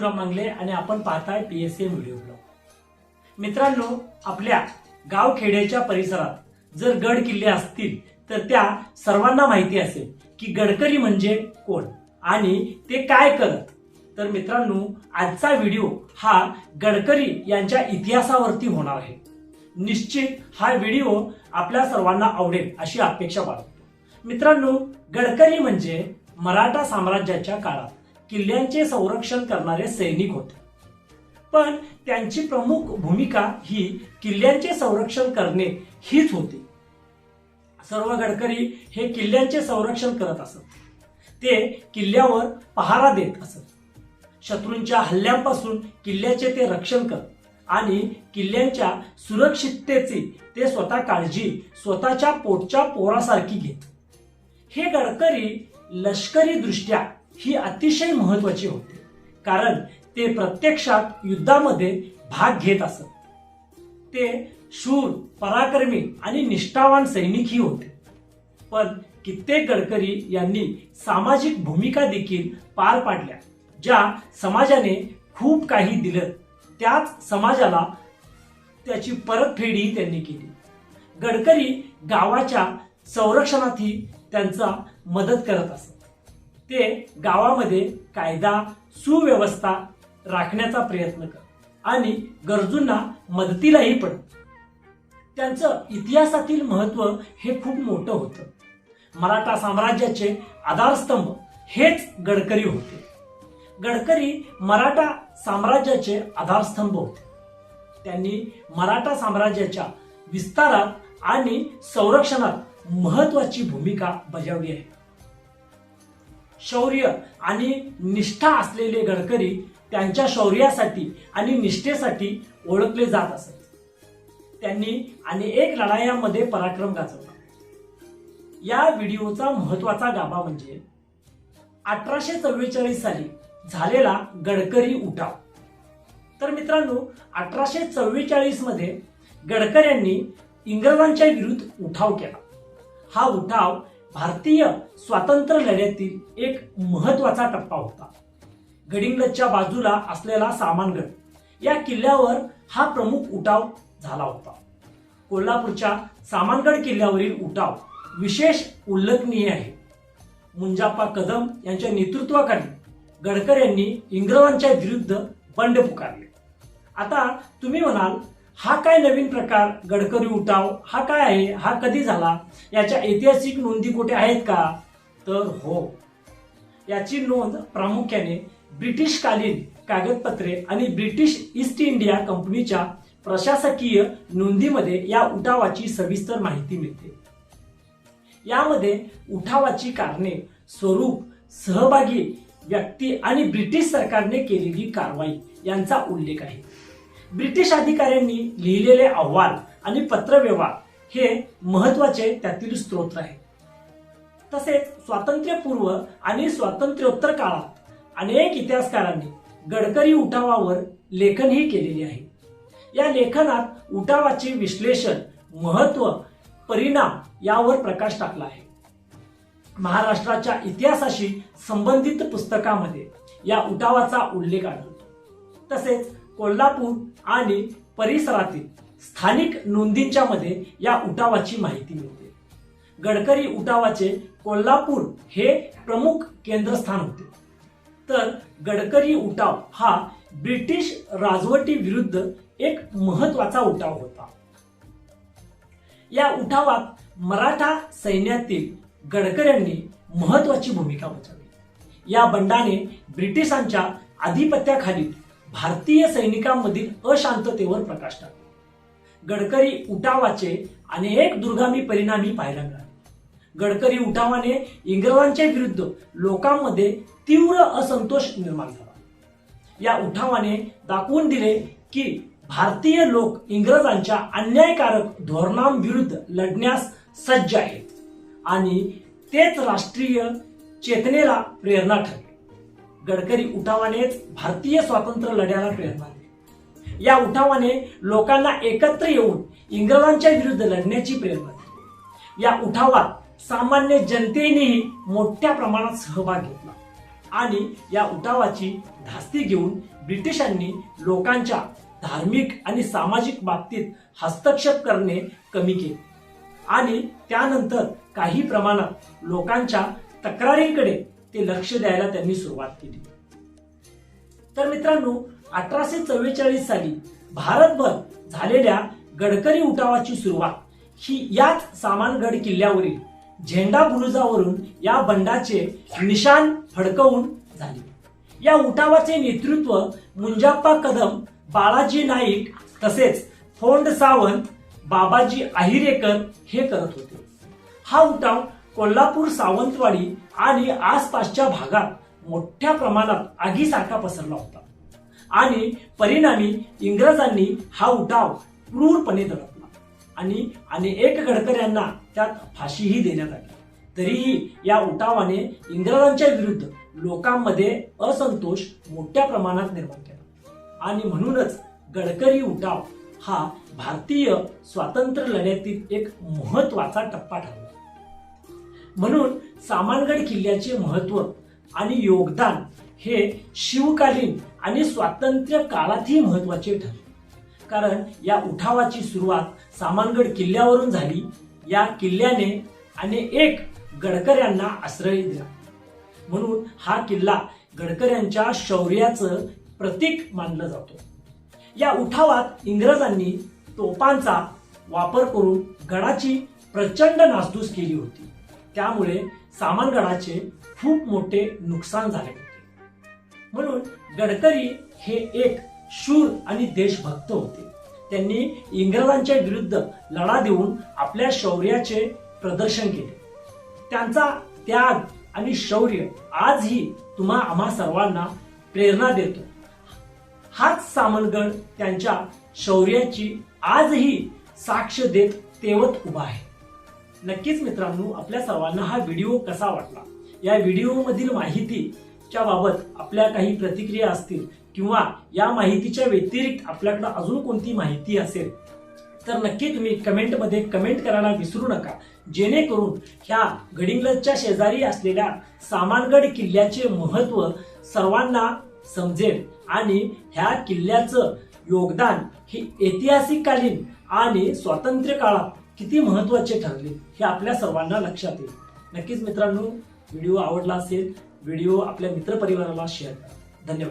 शिवराम मांगले आणि आपण पाहताय P S M video blog मित्रांनो आपल्या गाव खेड्याच्या परिसरात जर गड किल्ले असतील तर त्या सर्वांना माहिती असेल की गडकरी म्हणजे कोण आणि ते काय करत. तर मित्रांनो आजचा व्हिडिओ हा गडकरी यांच्या इतिहासावरती होणार आहे. निश्चित हा व्हिडिओ आपल्या सर्वांना आवडेल अशी अपेक्षा बाळगतो. मित्रांनो गडकरी म्हणजे मराठा साम्राज्याच्या काळात. किल्ल्यांचे संरक्षण करणारे सैनिक होते. पण त्यांची प्रमुख भूमिका ही किल्ल्यांचे संरक्षण करणे हीच होती. सर्व गडकरी हे किल्ल्यांचे संरक्षण करत असत. ते किल्ल्यावर पहारा देत असत. शत्रूंच्या हल्ल्यांपासून किल्ल्याचे ते रक्षण करत आणि किल्ल्यांच्या सुरक्षिततेची ते स्वतः काळजी स्वतःच्या पोटच्या पोरासारखी घेत. हे गडकरी लष्करी दृष्ट्या ही अतिशय महत्वाची होते. कारण ते प्रत्यक्षात युद्धामध्ये भाग घेत असत. ते शूर पराक्रमी आणि निष्ठावान सैनिकही होते. पण कित्येक गडकरी यांनी सामाजिक भूमिका देखील पार पाडल्या ज्या समाजाने खूप काही दिलं. त्याच समाजाला त्याची परतफेडही त्यांनी केली. गडकरी गावाच्या संरक्षणातही त्यांचा मदत करत असत. ते गावामध्ये कायदा सुव्यवस्था राखण्याचा प्रयत्न कर. आणि गरजूंना मदतीलाही पड. त्यांचं इतिहासातील महत्त्व हे खूप मोठं होतं. मराठा साम्राज्याचे आधारस्तंभ हेच गडकरी होते. गडकरी मराठा साम्राज्याचे आधारस्तंभ होते. त्यांनी मराठा साम्राज्याच्या विस्तारात आणि संरक्षणात महत्वाची भूमिका बजावली आहे. शौर्य आणि निष्ठा असलेले गडकरी त्यांच्या शौर्यासाठी आणि निष्ठेसाठी ओळखले जात असत त्यांनी अनेक लढायांमध्ये पराक्रम गाजवला. या व्हिडिओचा महत्त्वाचा गाभा म्हणजे अठराशे चव्वेचाळीस साली झालेला गडकरी उठाव. तर मित्रांनो अठराशे चव्वेचाळीसमध्ये गडकऱ्यांनी इंग्रजांच्या विरुद्ध उठाव केला. हा उठाव भारतीय स्वातंत्र्य लढ्यातील एक महत्त्वाचा टप्पा होता. गडिंगडच्या बाजूला असलेला सामानगड या किल्ल्यावर हा प्रमुख उठाव झाला होता. कोल्हापूरच्या सामानगड किल्ल्यावरील उठाव विशेष उल्लेखनीय आहे. मुंजाप्पा कदम यांच्या नेतृत्वाखाली गडकर यांनी इंग्रजांच्या विरुद्ध बंड पुकारले. आता तुम्ही म्हणाल हा काय नवीन प्रकार गडकरी उठाव हा काय आहे हा कधी झाला? याच्या ऐतिहासिक नोंदी कुठे आहेत का? तर हो. याची नोंद प्रामुख्याने ब्रिटिशकालीन कागदपत्रे आणि ब्रिटिश ईस्ट इंडिया कंपनीच्या प्रशासकीय नोंदीमध्ये या उठावाची सविस्तर माहिती मिळते. यामध्ये उठावाची कारणे स्वरूप सहभागी व्यक्ती आणि ब्रिटिश सरकारने केलेली कारवाई यांचा उल्लेख आहे. ब्रिटिश अधिकाऱ्यांनी लिहिलेले अहवाल आणि पत्रव्यवहार हे महत्त्वाचे त्यातील स्त्रोत आहे. तसेच स्वातंत्र्यपूर्व आणि स्वातंत्र्योत्तर काळात अनेक इतिहासकारांनी गडकरी उठावावर लेखनही केलेले आहे. या लेखनात उठावाचे विश्लेषण महत्त्व परिणाम यावर प्रकाश टाकला आहे. महाराष्ट्राच्या इतिहासाशी संबंधित पुस्तकामध्ये या उठावाचा उल्लेख आढळतो. तसेच कोल्हापूर आणि परिसरातील स्थानिक नोंदींच्या मध्ये या उठावाची माहिती मिळते. गडकरी उठावाचे कोल्हापूर हे प्रमुख केंद्रस्थान होते. तर गडकरी उठाव हा ब्रिटिश राजवटी विरुद्ध एक महत्त्वाचा उठाव होता. या उठावात मराठा सैन्यातील गडकऱ्यांनी महत्वाची भूमिका बजावली. या बंडाने ब्रिटिशांच्या आधिपत्याखाली भारतीय सैनिकांमधील अशांततेवर प्रकाश टाकला गडकरी उठावाचे अनेक दुर्गामी परिणामी पाहायला मिळाले. गडकरी उठावाने इंग्रजांच्या विरुद्ध लोकांमध्ये तीव्र असंतोष निर्माण झाला. या उठावाने दाखवून दिले की भारतीय लोक इंग्रजांच्या अन्यायकारक धोरणांविरुद्ध लढण्यास सज्ज आहेत आणि तेच राष्ट्रीय चेतनेला प्रेरणा ठरले. गडकरी उठावानेच भारतीय स्वातंत्र्य लढ्याला प्रेरणा दिली. या उठावाने लोकांना एकत्र येऊन इंग्रजांच्या विरुद्ध लढण्याची प्रेरणा दिली. या उठावात सामान्य जनतेनेही मोठ्या प्रमाणात सहभाग घेतला आणि या उठावाची धास्ती घेऊन ब्रिटिशांनी लोकांच्या धार्मिक आणि सामाजिक बाबतीत हस्तक्षेप करणे कमी केले. आणि त्यानंतर काही प्रमाणात लोकांच्या तक्रारींकडे ते लक्ष द्यायला त्यांनी सुरुवात केली. तर मित्रांनो अठराशे चव्वेचाळीस साली भारतभर झालेल्या गडकरी उठावाची सुरुवात ही याच सामानगड किल्ल्यावरील झेंडा बुरुजावरून या बंडाचे निशान फडकवून झाले. या उठावाचे नेतृत्व मुंजाप्पा कदम बाळाजी नाईक तसेच फोंड सावंत बाबाजी आहिरेकर हे करत होते. हा उठाव कोल्हापूर सावंतवाडी आणि आसपासच्या भागात मोठ्या प्रमाणात आगीसारखा पसरला होता. आणि परिणामी इंग्रजांनी हा उठाव क्रूरपणे दडपला आणि अनेक गडकऱ्यांना त्यात फाशीही देण्यात आली. तरीही या उठावाने इंग्रजांच्या विरुद्ध लोकांमध्ये असंतोष मोठ्या प्रमाणात निर्माण केला. आणि म्हणूनच गडकरी उठाव हा भारतीय स्वातंत्र्य लढ्यातील एक महत्त्वाचा टप्पा ठरला. म्हणून सामानगड किल्ल्याचे महत्त्व आणि योगदान हे शिवकालीन आणि स्वातंत्र्य काळातही महत्त्वाचे ठरले. कारण या उठावाची सुरुवात सामानगड किल्ल्यावरून झाली या किल्ल्याने आणि एक गडकऱ्यांना आश्रय दिला. म्हणून हा किल्ला गडकऱ्यांच्या शौर्याचं प्रतीक मानलं जातो. या उठावात इंग्रजांनी तोफांचा वापर करून गडाची प्रचंड नासधूस केली होती. त्यामुळे सामानगडाचे खूप मोठे नुकसान झाले होते. म्हणून गडकरी हे एक शूर आणि देशभक्त होते. त्यांनी इंग्रजांच्या विरुद्ध लढा देऊन आपल्या शौर्याचे प्रदर्शन केले. त्यांचा त्याग आणि शौर्य आजही तुम्हा आम्हा सर्वांना प्रेरणा देतो. हाच सामनगड त्यांच्या शौर्याची आजही साक्ष देत तेवत उभा आहे. नक्कीच मित्रांनो आपल्या सर्वांना हा व्हिडिओ कसा वाटला? या व्हिडिओमधील माहितीच्या बाबत आपल्या काही प्रतिक्रिया असतील किंवा या माहितीच्या व्यतिरिक्त आपल्याकडे अजून कोणती माहिती असेल तर नक्की तुम्ही कमेंटमध्ये कमेंट करायला विसरू नका. जेणेकरून ह्या गडिंग्लजच्या शेजारी असलेल्या सामानगड किल्ल्याचे महत्त्व सर्वांना समजेल आणि ह्या किल्ल्याचं योगदान हे ऐतिहासिककालीन आणि स्वातंत्र्य काळात किती महत्त्वाचे ठरले हे आपल्या सर्वांना लक्षात येईल. नक्कीच मित्रांनो व्हिडिओ आवडला असेल व्हिडिओ आपल्या मित्रपरिवाराला शेअर करा. धन्यवाद.